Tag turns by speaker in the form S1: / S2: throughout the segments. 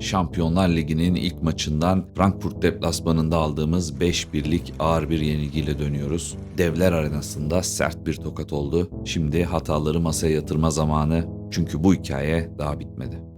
S1: Şampiyonlar Ligi'nin ilk maçından Frankfurt deplasmanında aldığımız 5-1'lik ağır bir yenilgiyle dönüyoruz. Devler arenasında sert bir tokat oldu. Şimdi hataları masaya yatırma zamanı. Çünkü bu hikaye daha bitmedi.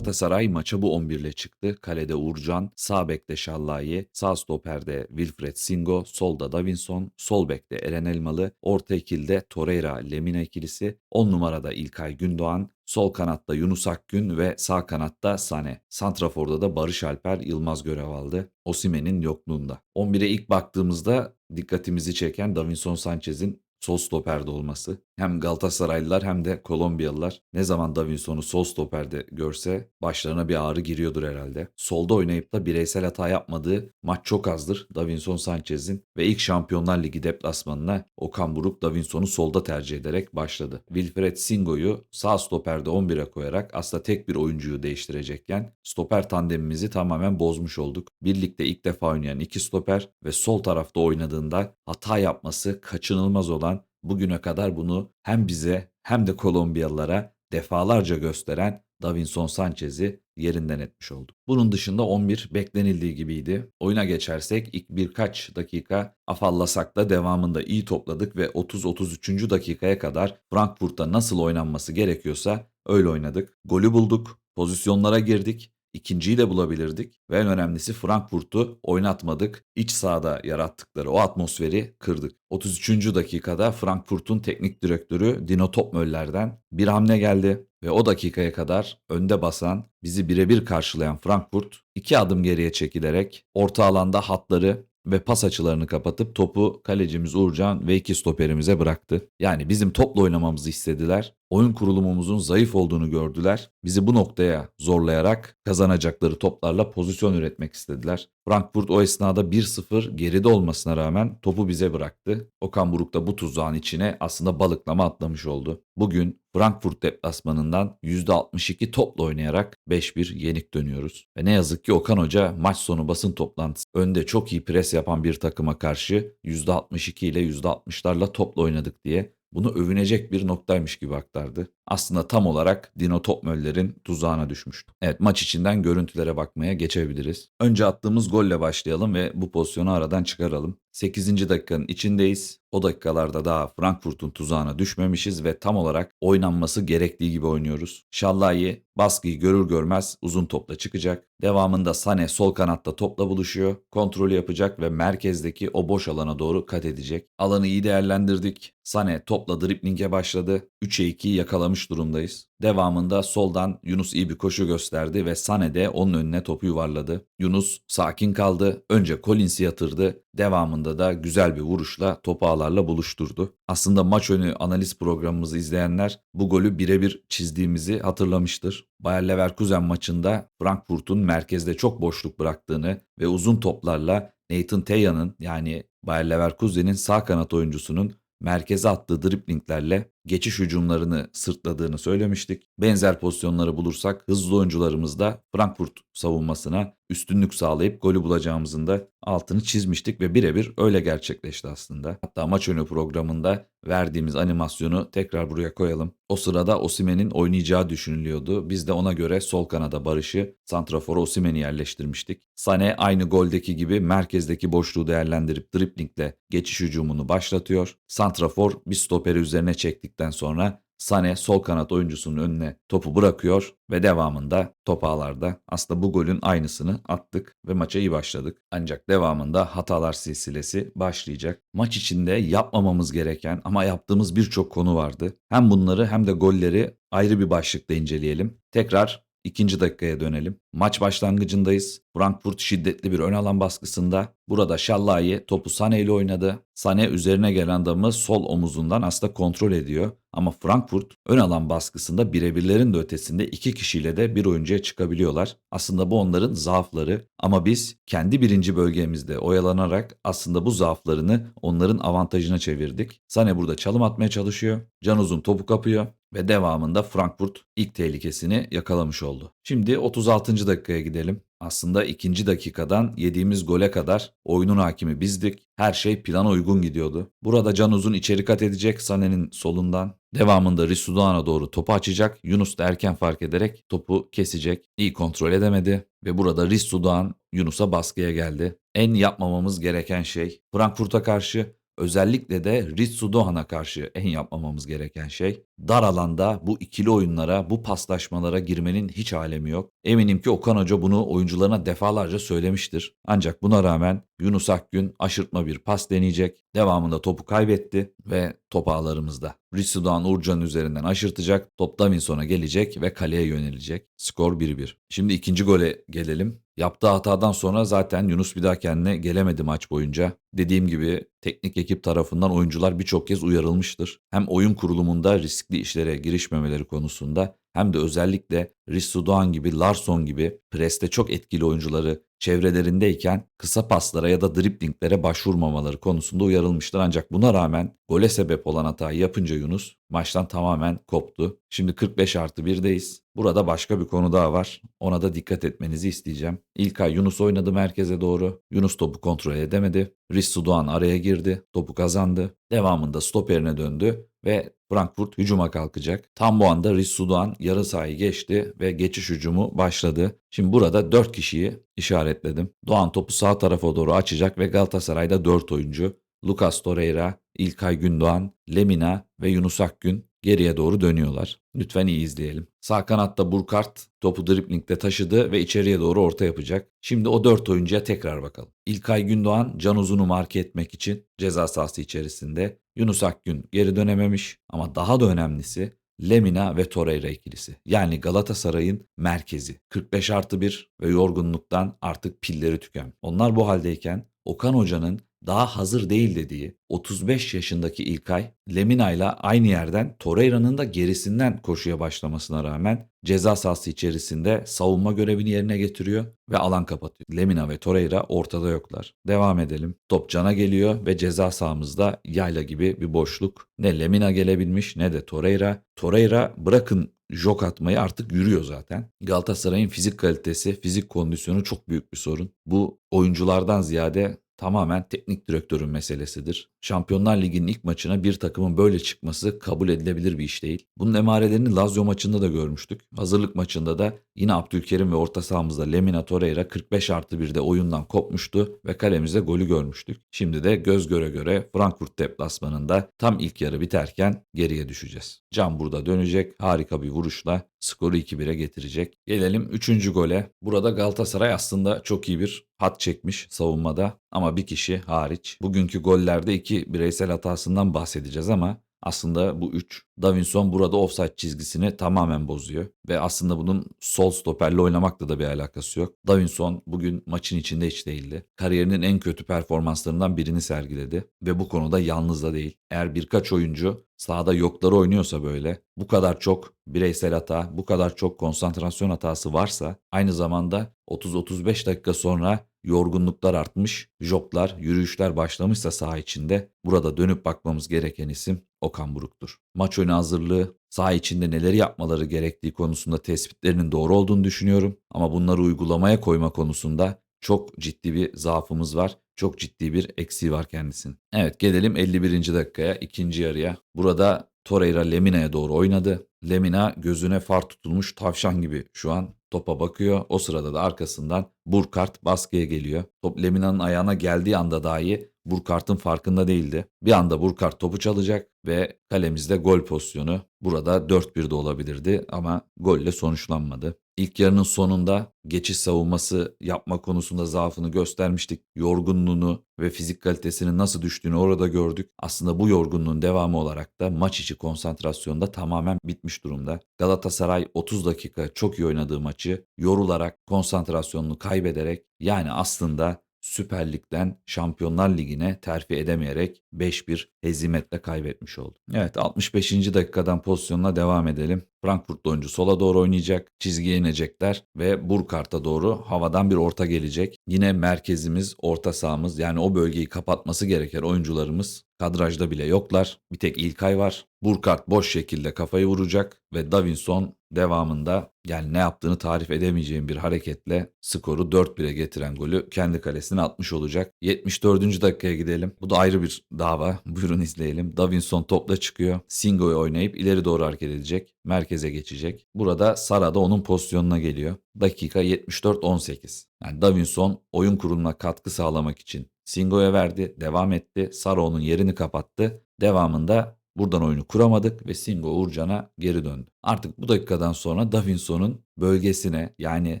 S1: Galatasaray maça bu 11 ile çıktı. Kalede Uğurcan, sağ bekte Şallayi, sağ stoperde Wilfred Singo, solda Davinson, sol bekte Eren Elmalı, orta ikilde Torreira Lemina ikilisi, 10 numarada İlkay Gündoğan, sol kanatta Yunus Akgün ve sağ kanatta Sane. Santrafor'da da Barış Alper Yılmaz görev aldı. Osimen'in yokluğunda. 11'e ilk baktığımızda dikkatimizi çeken Davinson Sanchez'in sol stoperde olması. Hem Galatasaraylılar hem de Kolombiyalılar ne zaman Davinson'u sol stoperde görse başlarına bir ağrı giriyordur herhalde. Solda oynayıp da bireysel hata yapmadığı maç çok azdır Davinson Sanchez'in ve ilk Şampiyonlar Ligi deplasmanına Okan Buruk Davinson'u solda tercih ederek başladı. Wilfred Singo'yu sağ stoperde 11'e koyarak aslında tek bir oyuncuyu değiştirecekken stoper tandemimizi tamamen bozmuş olduk. Birlikte ilk defa oynayan iki stoper ve sol tarafta oynadığında hata yapması kaçınılmaz olan bugüne kadar bunu hem bize hem de Kolombiyalılara defalarca gösteren Davinson Sanchez'i yerinden etmiş oldu. Bunun dışında 11 beklenildiği gibiydi. Oyuna geçersek ilk birkaç dakika afallasak da devamında iyi topladık ve 30-33. dakikaya kadar Frankfurt'ta nasıl oynanması gerekiyorsa öyle oynadık. Golü bulduk, pozisyonlara girdik İkinciyi de bulabilirdik ve en önemlisi Frankfurt'u oynatmadık. İç sahada yarattıkları o atmosferi kırdık. 33. dakikada Frankfurt'un teknik direktörü Dino Topmöller'den bir hamle geldi ve o dakikaya kadar önde basan, bizi birebir karşılayan Frankfurt iki adım geriye çekilerek orta alanda hatları ve pas açılarını kapatıp topu kalecimiz Uğurcan ve iki stoperimize bıraktı. Yani bizim topla oynamamızı istediler. Oyun kurulumumuzun zayıf olduğunu gördüler. Bizi bu noktaya zorlayarak kazanacakları toplarla pozisyon üretmek istediler. Frankfurt o esnada 1-0 geride olmasına rağmen topu bize bıraktı. Okan Buruk da bu tuzağın içine aslında balıklama atlamış oldu. Bugün Frankfurt deplasmanından %62 topla oynayarak 5-1 yenik dönüyoruz. Ve ne yazık ki Okan Hoca maç sonu basın toplantısı önde çok iyi pres yapan bir takıma karşı %62 ile %60'larla topla oynadık diye bunu övünecek bir noktaymış gibi aktardı. Aslında tam olarak Dino Topmöller'in tuzağına düşmüştü. Evet maç içinden görüntülere bakmaya geçebiliriz. Önce attığımız golle başlayalım ve bu pozisyonu aradan çıkaralım. 8. dakikanın içindeyiz. O dakikalarda daha Frankfurt'un tuzağına düşmemişiz ve tam olarak oynanması gerektiği gibi oynuyoruz. Şallayi baskıyı görür görmez uzun topla çıkacak. Devamında Sane sol kanatta topla buluşuyor. Kontrolü yapacak ve merkezdeki o boş alana doğru kat edecek. Alanı iyi değerlendirdik. Sane topla driplinge başladı. 3'e 2'yi yakalamış durumdayız. Devamında soldan Yunus iyi bir koşu gösterdi ve Sane de onun önüne topu yuvarladı. Yunus sakin kaldı. Önce Collins'i yatırdı. Devamında da güzel bir vuruşla topu ağlarla buluşturdu. Aslında maç önü analiz programımızı izleyenler bu golü birebir çizdiğimizi hatırlamıştır. Bayer Leverkusen maçında Frankfurt'un merkezde çok boşluk bıraktığını ve uzun toplarla Nathan Teya'nın yani Bayer Leverkusen'in sağ kanat oyuncusunun merkeze attığı driplinglerle geçiş hücumlarını sırtladığını söylemiştik. Benzer pozisyonları bulursak hızlı oyuncularımız da Frankfurt savunmasına üstünlük sağlayıp golü bulacağımızın da altını çizmiştik ve birebir öyle gerçekleşti aslında. Hatta maç önü programında verdiğimiz animasyonu tekrar buraya koyalım. O sırada Osimen'in oynayacağı düşünülüyordu. Biz de ona göre sol kanada Barış'ı, santrafora Osimen'i yerleştirmiştik. Sane aynı goldeki gibi merkezdeki boşluğu değerlendirip driplingle geçiş hücumunu başlatıyor. Santrafor bir stoperi üzerine çektikten sonra Sane sol kanat oyuncusunun önüne topu bırakıyor ve devamında top ağlarda aslında bu golün aynısını attık ve maça iyi başladık. Ancak devamında hatalar silsilesi başlayacak. Maç içinde yapmamamız gereken ama yaptığımız birçok konu vardı. Hem bunları hem de golleri ayrı bir başlıkta inceleyelim. Tekrar ikinci dakikaya dönelim. Maç başlangıcındayız. Frankfurt şiddetli bir ön alan baskısında. Burada Şallayi topu Sane ile oynadı. Sane üzerine gelen adamı sol omuzundan aslında kontrol ediyor. Ama Frankfurt ön alan baskısında birebirlerin de ötesinde iki kişiyle de bir oyuncuya çıkabiliyorlar. Aslında bu onların zaafları ama biz kendi birinci bölgemizde oyalanarak aslında bu zaaflarını onların avantajına çevirdik. Sane burada çalım atmaya çalışıyor. Can Uzun topu kapıyor ve devamında Frankfurt ilk tehlikesini yakalamış oldu. Şimdi 36. dakikaya gidelim. Aslında ikinci dakikadan yediğimiz gole kadar oyunun hakimi bizdik. Her şey plana uygun gidiyordu. Burada Can Uzun içeri kat edecek Sané'nin solundan. Devamında Risu Doğan'a doğru topu açacak. Yunus da erken fark ederek topu kesecek. İyi kontrol edemedi ve burada Risu Doğan Yunus'a baskıya geldi. En yapmamamız gereken şey Frankfurt'a karşı Özellikle de Ritsu Dohan'a karşı en yapmamamız gereken şey dar alanda bu ikili oyunlara, bu paslaşmalara girmenin hiç alemi yok. Eminim ki Okan Hoca bunu oyuncularına defalarca söylemiştir. Ancak buna rağmen Yunus Akgün aşırtma bir pas deneyecek. Devamında topu kaybetti ve top ağlarımızda. Ritsu Doğan Uğurcan'ın üzerinden aşırtacak. Top Davinson'a gelecek ve kaleye yönelecek. Skor 1-1. Şimdi ikinci gole gelelim. Yaptığı hatadan sonra zaten Yunus bir daha kendine gelemedi maç boyunca. Dediğim gibi teknik ekip tarafından oyuncular birçok kez uyarılmıştır. Hem oyun kurulumunda riskli işlere girişmemeleri konusunda hem de özellikle Rissu Doğan gibi, Larson gibi preste çok etkili oyuncuları çevrelerindeyken kısa paslara ya da driplinglere başvurmamaları konusunda uyarılmıştır. Ancak buna rağmen gole sebep olan hatayı yapınca Yunus maçtan tamamen koptu. Şimdi 45 artı 1'deyiz. Burada başka bir konu daha var. Ona da dikkat etmenizi isteyeceğim. İlkay Yunus oynadı merkeze doğru. Yunus topu kontrol edemedi. Rissu Doğan araya girdi. Topu kazandı. Devamında stoperine döndü ve Frankfurt hücuma kalkacak. Tam bu anda Rissu Doğan yarı sahayı geçti ve geçiş hücumu başladı. Şimdi burada 4 kişiyi işaretledim. Doğan topu sağ tarafa doğru açacak ve Galatasaray'da 4 oyuncu. Lucas Torreira, İlkay Gündoğan, Lemina ve Yunus Akgün geriye doğru dönüyorlar. Lütfen iyi izleyelim. Sağ kanatta Burkart topu driplingde taşıdı ve içeriye doğru orta yapacak. Şimdi o dört oyuncuya tekrar bakalım. İlkay Gündoğan Can Uzun'u marke etmek için ceza sahası içerisinde. Yunus Akgün geri dönememiş ama daha da önemlisi Lemina ve Torreira ikilisi. Yani Galatasaray'ın merkezi. 45 artı 1 ve yorgunluktan artık pilleri tüken. Onlar bu haldeyken Okan Hoca'nın daha hazır değil dediği 35 yaşındaki İlkay, Lemina ile aynı yerden Torreira'nın da gerisinden koşuya başlamasına rağmen ceza sahası içerisinde savunma görevini yerine getiriyor ve alan kapatıyor. Lemina ve Torreira ortada yoklar. Devam edelim. Top Can'a geliyor ve ceza sahamızda yayla gibi bir boşluk. Ne Lemina gelebilmiş ne de Torreira. Torreira bırakın jok atmayı artık yürüyor zaten. Galatasaray'ın fizik kalitesi, fizik kondisyonu çok büyük bir sorun. Bu oyunculardan ziyade tamamen teknik direktörün meselesidir. Şampiyonlar Ligi'nin ilk maçına bir takımın böyle çıkması kabul edilebilir bir iş değil. Bunun emarelerini Lazio maçında da görmüştük. Hazırlık maçında da yine Abdülkerim ve orta sahamızda Lemina Torreira 45 artı 1'de oyundan kopmuştu ve kalemizde golü görmüştük. Şimdi de göz göre göre Frankfurt deplasmanında tam ilk yarı biterken geriye düşeceğiz. Can burada dönecek harika bir vuruşla skoru 2-1'e getirecek. Gelelim 3. gole. Burada Galatasaray aslında çok iyi bir hat çekmiş savunmada ama bir kişi hariç. Bugünkü gollerde iki bireysel hatasından bahsedeceğiz ama aslında bu 3 Davinson burada offside çizgisini tamamen bozuyor. Ve aslında bunun sol stoperle oynamakla da bir alakası yok. Davinson bugün maçın içinde hiç değildi. Kariyerinin en kötü performanslarından birini sergiledi. Ve bu konuda yalnız da değil. Eğer birkaç oyuncu sahada yokları oynuyorsa böyle bu kadar çok bireysel hata, bu kadar çok konsantrasyon hatası varsa aynı zamanda 30-35 dakika sonra yorgunluklar artmış, joplar, yürüyüşler başlamışsa saha içinde burada dönüp bakmamız gereken isim Okan Buruk'tur. Maç önü hazırlığı, saha içinde neleri yapmaları gerektiği konusunda tespitlerinin doğru olduğunu düşünüyorum ama bunları uygulamaya koyma konusunda çok ciddi bir zaafımız var. Çok ciddi bir eksiği var kendisinin. Evet gelelim 51. dakikaya, ikinci yarıya. Burada Torreira Lemina'ya doğru oynadı. Lemina gözüne far tutulmuş tavşan gibi şu an topa bakıyor. O sırada da arkasından Burkart baskıya geliyor. Top Lemina'nın ayağına geldiği anda dahi Burkart'ın farkında değildi. Bir anda Burkart topu çalacak ve kalemizde gol pozisyonu. Burada 4-1 de olabilirdi ama golle sonuçlanmadı. İlk yarının sonunda geçiş savunması yapma konusunda zaafını göstermiştik. Yorgunluğunu ve fizik kalitesinin nasıl düştüğünü orada gördük. Aslında bu yorgunluğun devamı olarak da maç içi konsantrasyonda tamamen bitmiş durumda. Galatasaray 30 dakika çok iyi oynadığı maçı yorularak konsantrasyonunu kaybederek yani aslında Süper Lig'den Şampiyonlar Ligi'ne terfi edemeyerek 5-1 hezimetle kaybetmiş oldu. Evet 65. dakikadan pozisyonla devam edelim. Frankfurt oyuncu sola doğru oynayacak, çizgiye inecekler ve Burkart'a doğru havadan bir orta gelecek. Yine merkezimiz, orta sahamız yani o bölgeyi kapatması gereken oyuncularımız kadrajda bile yoklar. Bir tek İlkay var. Burkart boş şekilde kafayı vuracak ve Davinson devamında yani ne yaptığını tarif edemeyeceğim bir hareketle skoru 4-1'e getiren golü kendi kalesine atmış olacak. 74. dakikaya gidelim. Bu da ayrı bir dava. Buyurun izleyelim. Davinson topla çıkıyor. Singo'yu oynayıp ileri doğru hareket edecek. Merkeze geçecek. Burada Sara da onun pozisyonuna geliyor. Dakika 74-18. Yani Davinson oyun kuruluna katkı sağlamak için Singo'ya verdi, devam etti. Sara onun yerini kapattı. Devamında Buradan oyunu kuramadık ve Singo Uğurcan'a geri döndü. Artık bu dakikadan sonra Davinson'un bölgesine yani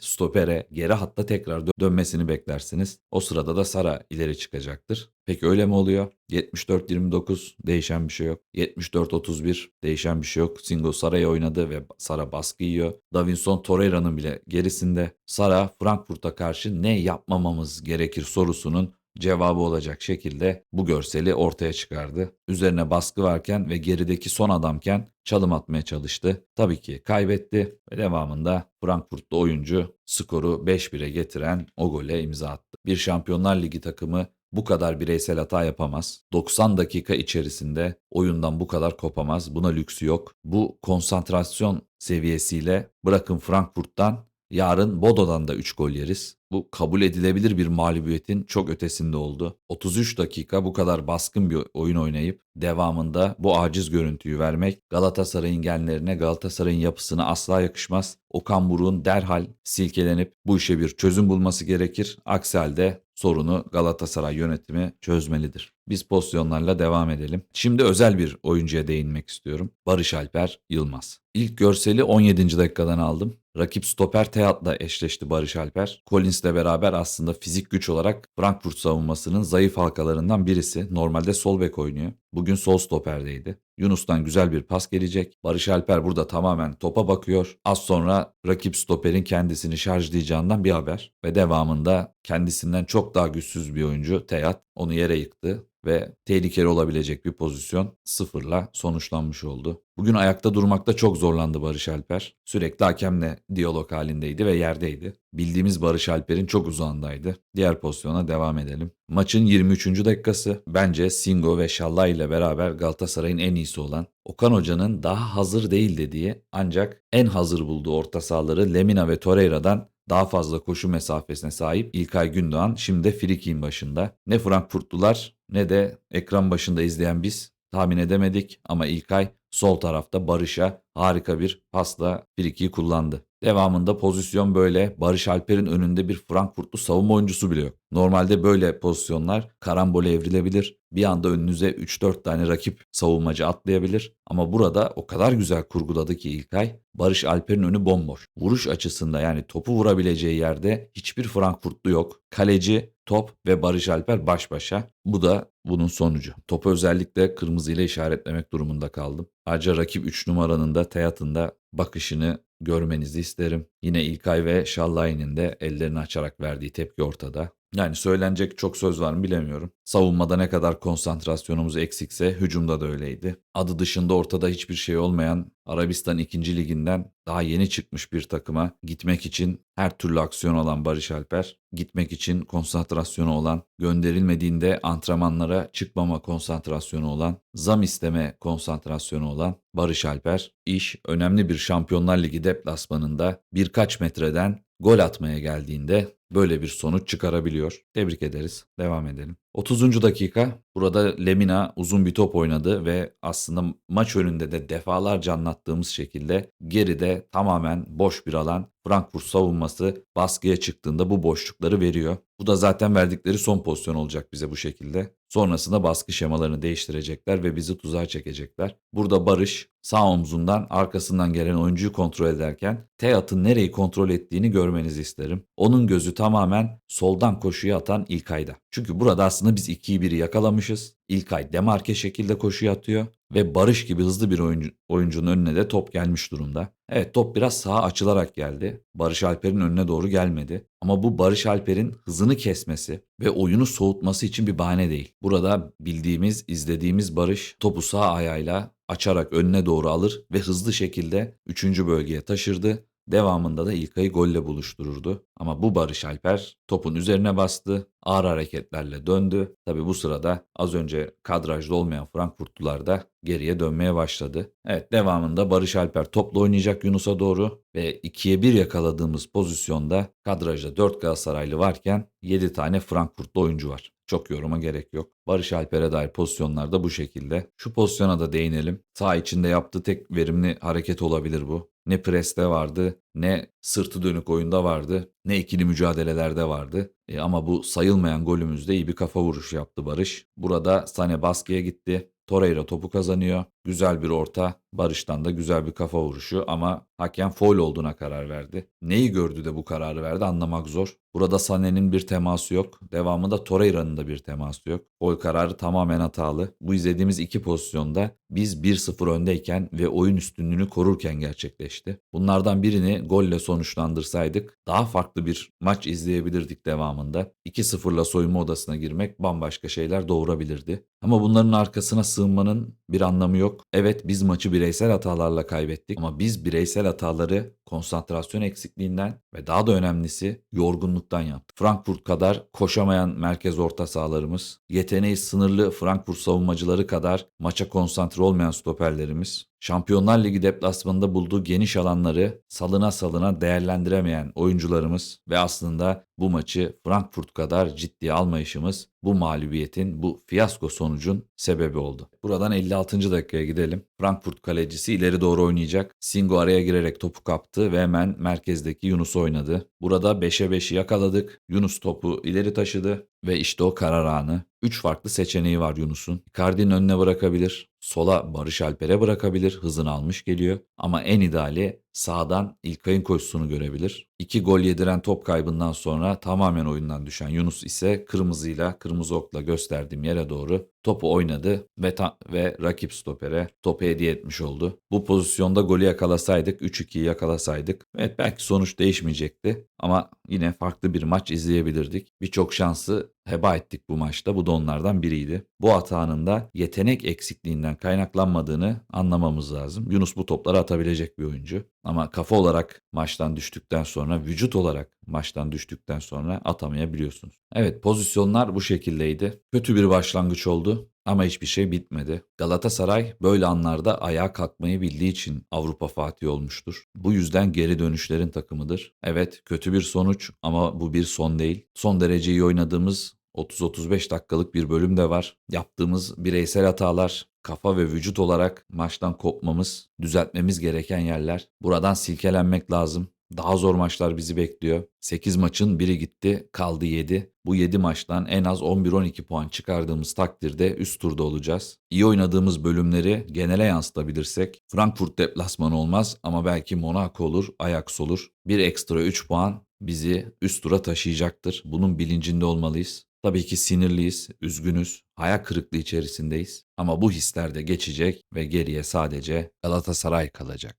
S1: stopere geri hatta tekrar dö- dönmesini beklersiniz. O sırada da Sara ileri çıkacaktır. Peki öyle mi oluyor? 74-29 değişen bir şey yok. 74-31 değişen bir şey yok. Singo Sara'ya oynadı ve Sara baskı yiyor. Davinson Torreira'nın bile gerisinde. Sara Frankfurt'a karşı ne yapmamamız gerekir sorusunun cevabı olacak şekilde bu görseli ortaya çıkardı. Üzerine baskı varken ve gerideki son adamken çalım atmaya çalıştı. Tabii ki kaybetti ve devamında Frankfurtlu oyuncu skoru 5-1'e getiren o gole imza attı. Bir Şampiyonlar Ligi takımı bu kadar bireysel hata yapamaz. 90 dakika içerisinde oyundan bu kadar kopamaz. Buna lüksü yok. Bu konsantrasyon seviyesiyle bırakın Frankfurt'tan yarın Bodo'dan da 3 gol yeriz. Bu kabul edilebilir bir mağlubiyetin çok ötesinde oldu. 33 dakika bu kadar baskın bir oyun oynayıp devamında bu aciz görüntüyü vermek Galatasaray'ın genlerine Galatasaray'ın yapısına asla yakışmaz. Okan Buruk'un derhal silkelenip bu işe bir çözüm bulması gerekir. Aksi halde sorunu Galatasaray yönetimi çözmelidir. Biz pozisyonlarla devam edelim. Şimdi özel bir oyuncuya değinmek istiyorum. Barış Alper Yılmaz. İlk görseli 17. dakikadan aldım. Rakip stoper Teat'la eşleşti Barış Alper. Collins'le beraber aslında fizik güç olarak Frankfurt savunmasının zayıf halkalarından birisi. Normalde sol bek oynuyor. Bugün sol stoperdeydi. Yunus'tan güzel bir pas gelecek. Barış Alper burada tamamen topa bakıyor. Az sonra rakip stoperin kendisini şarjlayacağından bir haber. Ve devamında kendisinden çok daha güçsüz bir oyuncu Teat onu yere yıktı ve tehlikeli olabilecek bir pozisyon sıfırla sonuçlanmış oldu. Bugün ayakta durmakta çok zorlandı Barış Alper. Sürekli hakemle diyalog halindeydi ve yerdeydi. Bildiğimiz Barış Alper'in çok uzağındaydı. Diğer pozisyona devam edelim. Maçın 23. dakikası bence Singo ve Şallay ile beraber Galatasaray'ın en iyisi olan Okan Hoca'nın daha hazır değil dediği ancak en hazır bulduğu orta sahaları Lemina ve Torreira'dan daha fazla koşu mesafesine sahip İlkay Gündoğan şimdi Frikik'in başında. Ne Frankfurtlular ne de ekran başında izleyen biz tahmin edemedik ama İlkay sol tarafta Barış'a harika bir pasla Frikik'i kullandı. Devamında pozisyon böyle. Barış Alper'in önünde bir Frankfurtlu savunma oyuncusu bile yok. Normalde böyle pozisyonlar karambole evrilebilir. Bir anda önünüze 3-4 tane rakip savunmacı atlayabilir. Ama burada o kadar güzel kurguladı ki İlkay. Barış Alper'in önü bomboş. Vuruş açısında yani topu vurabileceği yerde hiçbir Frankfurtlu yok. Kaleci, top ve Barış Alper baş başa. Bu da bunun sonucu. Topu özellikle kırmızıyla işaretlemek durumunda kaldım. Ayrıca rakip 3 numaranın da Teyat'ın da bakışını görmenizi isterim. Yine İlkay ve Şallay'ın de ellerini açarak verdiği tepki ortada. Yani söylenecek çok söz var mı bilemiyorum. Savunmada ne kadar konsantrasyonumuz eksikse hücumda da öyleydi. Adı dışında ortada hiçbir şey olmayan Arabistan 2. liginden daha yeni çıkmış bir takıma gitmek için her türlü aksiyon olan Barış Alper, gitmek için konsantrasyonu olan, gönderilmediğinde antrenmanlara çıkmama konsantrasyonu olan, zam isteme konsantrasyonu olan Barış Alper, iş önemli bir Şampiyonlar Ligi deplasmanında birkaç metreden gol atmaya geldiğinde böyle bir sonuç çıkarabiliyor. Tebrik ederiz. Devam edelim. 30. dakika burada Lemina uzun bir top oynadı ve aslında maç önünde de defalarca anlattığımız şekilde geride tamamen boş bir alan Frankfurt savunması baskıya çıktığında bu boşlukları veriyor. Bu da zaten verdikleri son pozisyon olacak bize bu şekilde. Sonrasında baskı şemalarını değiştirecekler ve bizi tuzağa çekecekler. Burada Barış sağ omzundan arkasından gelen oyuncuyu kontrol ederken Teat'ın nereyi kontrol ettiğini görmenizi isterim. Onun gözü tamamen soldan koşuya atan İlkay'da. Çünkü burada aslında biz 2'yi 1'i yakalamışız. İlkay demarke şekilde koşuya atıyor ve Barış gibi hızlı bir oyuncu, oyuncunun önüne de top gelmiş durumda. Evet top biraz sağa açılarak geldi. Barış Alper'in önüne doğru gelmedi. Ama bu Barış Alper'in hızını kesmesi ve oyunu soğutması için bir bahane değil. Burada bildiğimiz, izlediğimiz Barış topu sağ ayağıyla açarak önüne doğru alır ve hızlı şekilde 3. bölgeye taşırdı Devamında da İlkay'ı golle buluştururdu. Ama bu Barış Alper topun üzerine bastı. Ağır hareketlerle döndü. Tabi bu sırada az önce kadrajda olmayan Frankfurtlular da geriye dönmeye başladı. Evet devamında Barış Alper topla oynayacak Yunus'a doğru ve 2'ye 1 yakaladığımız pozisyonda kadrajda 4 Galatasaraylı varken 7 tane Frankfurtlu oyuncu var. Çok yoruma gerek yok. Barış Alper'e dair pozisyonlar da bu şekilde. Şu pozisyona da değinelim. Sağ içinde yaptığı tek verimli hareket olabilir bu. Ne preste vardı, ne sırtı dönük oyunda vardı, ne ikili mücadelelerde vardı. E, ama bu sayılmayan golümüzde iyi bir kafa vuruşu yaptı Barış. Burada Sane baskıya gitti. Torreira topu kazanıyor. Güzel bir orta. Barış'tan da güzel bir kafa vuruşu ama hakem foul olduğuna karar verdi. Neyi gördü de bu kararı verdi anlamak zor. Burada Sané'nin bir teması yok. Devamında Torreira'nın da bir teması yok. Gol kararı tamamen hatalı. Bu izlediğimiz iki pozisyonda biz 1-0 öndeyken ve oyun üstünlüğünü korurken gerçekleşti. Bunlardan birini golle sonuçlandırsaydık daha farklı bir maç izleyebilirdik devamında. 2-0'la soyunma odasına girmek bambaşka şeyler doğurabilirdi. Ama bunların arkasına sığınmanın bir anlamı yok. Evet biz maçı bireysel hatalarla kaybettik ama biz bireysel hataları konsantrasyon eksikliğinden ve daha da önemlisi yorgunluktan yaptık. Frankfurt kadar koşamayan merkez orta sahalarımız, yeteneği sınırlı Frankfurt savunmacıları kadar maça konsantre olmayan stoperlerimiz, Şampiyonlar Ligi deplasmanında bulduğu geniş alanları salına salına değerlendiremeyen oyuncularımız ve aslında bu maçı Frankfurt kadar ciddiye almayışımız bu mağlubiyetin, bu fiyasko sonucun sebebi oldu. Buradan 56. dakikaya gidelim. Frankfurt kalecisi ileri doğru oynayacak. Singo araya girerek topu kaptı ve hemen merkezdeki Yunus oynadı. Burada 5'e 5'i yakaladık. Yunus topu ileri taşıdı ve işte o karar anı. 3 farklı seçeneği var Yunus'un. Icardi'nin önüne bırakabilir, sola Barış Alper'e bırakabilir, hızını almış geliyor. Ama en ideali sağdan İlkay'ın koşusunu görebilir. İki gol yediren top kaybından sonra tamamen oyundan düşen Yunus ise kırmızıyla, kırmızı okla gösterdiğim yere doğru topu oynadı ve, ve rakip stopere topu hediye etmiş oldu. Bu pozisyonda golü yakalasaydık, 3-2'yi yakalasaydık evet belki sonuç değişmeyecekti ama yine farklı bir maç izleyebilirdik. Birçok şansı heba ettik bu maçta. Bu da onlardan biriydi. Bu hatanın da yetenek eksikliğinden kaynaklanmadığını anlamamız lazım. Yunus bu topları atabilecek bir oyuncu. Ama kafa olarak maçtan düştükten sonra, vücut olarak maçtan düştükten sonra atamayabiliyorsunuz. Evet pozisyonlar bu şekildeydi. Kötü bir başlangıç oldu. Ama hiçbir şey bitmedi. Galatasaray böyle anlarda ayağa kalkmayı bildiği için Avrupa Fatih olmuştur. Bu yüzden geri dönüşlerin takımıdır. Evet kötü bir sonuç ama bu bir son değil. Son derece iyi oynadığımız 30-35 dakikalık bir bölüm de var. Yaptığımız bireysel hatalar, kafa ve vücut olarak maçtan kopmamız, düzeltmemiz gereken yerler. Buradan silkelenmek lazım. Daha zor maçlar bizi bekliyor. 8 maçın biri gitti, kaldı 7. Bu 7 maçtan en az 11-12 puan çıkardığımız takdirde üst turda olacağız. İyi oynadığımız bölümleri genele yansıtabilirsek Frankfurt deplasmanı olmaz ama belki Monaco olur, Ajax olur. Bir ekstra 3 puan bizi üst tura taşıyacaktır. Bunun bilincinde olmalıyız. Tabii ki sinirliyiz, üzgünüz, hayal kırıklığı içerisindeyiz ama bu hisler de geçecek ve geriye sadece Galatasaray kalacak.